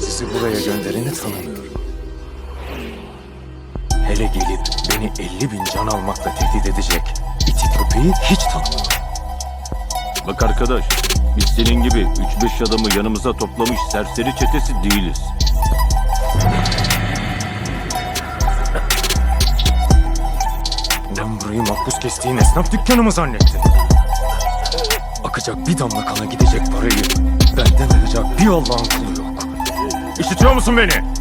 Sizi buraya göndereni tanımıyorum. Hele gelip beni 50 bin can almakla tehdit edecek iti köpeği hiç tanımıyorum. Bak arkadaş, biz senin gibi 3-5 adamı yanımıza toplamış serseri çetesi değiliz. Ulan burayı makbuz kestiğin esnaf dükkanı mı zannettin? Akacak bir damla kana gidecek parayı benden alacak bir Allah'ın kulu. İşitiyor musun beni?